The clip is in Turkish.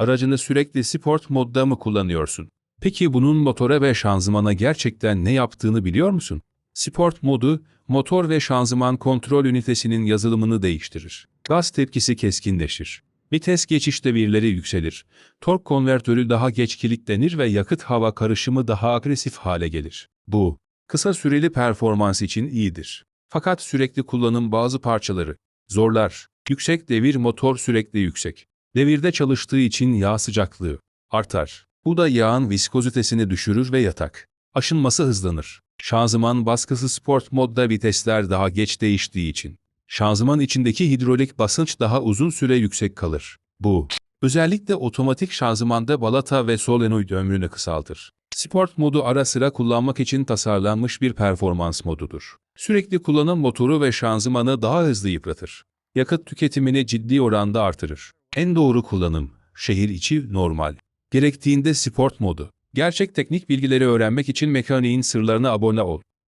Aracını sürekli sport modda mı kullanıyorsun? Peki bunun motora ve şanzımana gerçekten ne yaptığını biliyor musun? Sport modu, motor ve şanzıman kontrol ünitesinin yazılımını değiştirir. Gaz tepkisi keskinleşir. Vites geçiş devirleri yükselir. Tork konvertörü daha geç kilitlenir ve yakıt hava karışımı daha agresif hale gelir. Bu, kısa süreli performans için iyidir. Fakat sürekli kullanım bazı parçaları zorlar. Yüksek devir motor sürekli yüksek. Devirde çalıştığı için yağ sıcaklığı artar. Bu da yağın viskozitesini düşürür ve yatak. Aşınması hızlanır. Şanzıman baskısı sport modda vitesler daha geç değiştiği için. Şanzıman içindeki hidrolik basınç daha uzun süre yüksek kalır. Bu, özellikle otomatik şanzımanda balata ve solenoid ömrünü kısaltır. Sport modu ara sıra kullanmak için tasarlanmış bir performans modudur. Sürekli kullanım motoru ve şanzımanı daha hızlı yıpratır. Yakıt tüketimini ciddi oranda artırır. En doğru kullanım, şehir içi normal. Gerektiğinde sport modu. Gerçek teknik bilgileri öğrenmek için mekaniğin sırlarına abone ol.